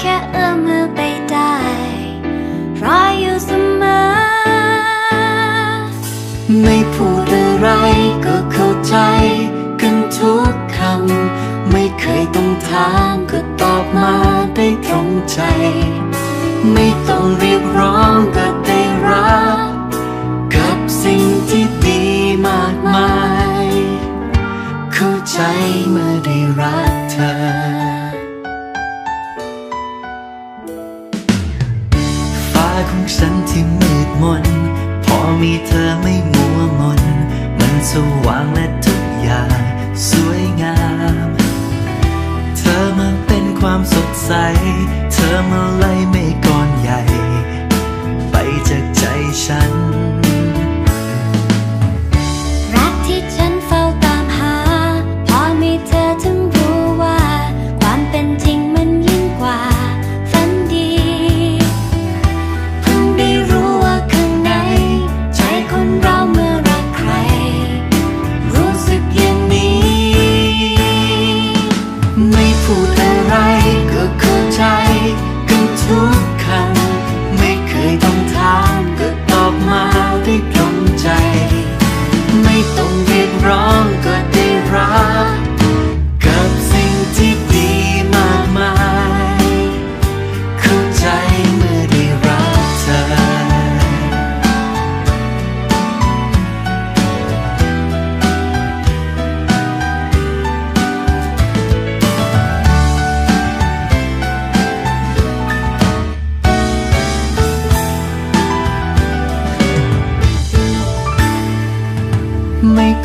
แค่เอื้อมมือไปได้รออยู่เสมอ ไม่พูดอะไรก็เข้าใจ กันทุกคำ ไม่เคยต้องถามก็ตอบมาได้ตรงใจ ไม่ต้องเรียกร้องก็ได้รับ กับสิ่งที่ดีมากมาย เข้าใจเมื่อได้รักเธอ ของฉันที่มืดมน พอมีเธอไม่มัวมน มันสว่างและทุกอย่าง สวยงาม เธอมาเป็นความสดใส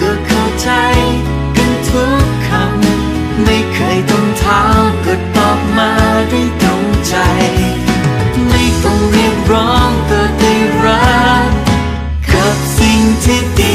ก to be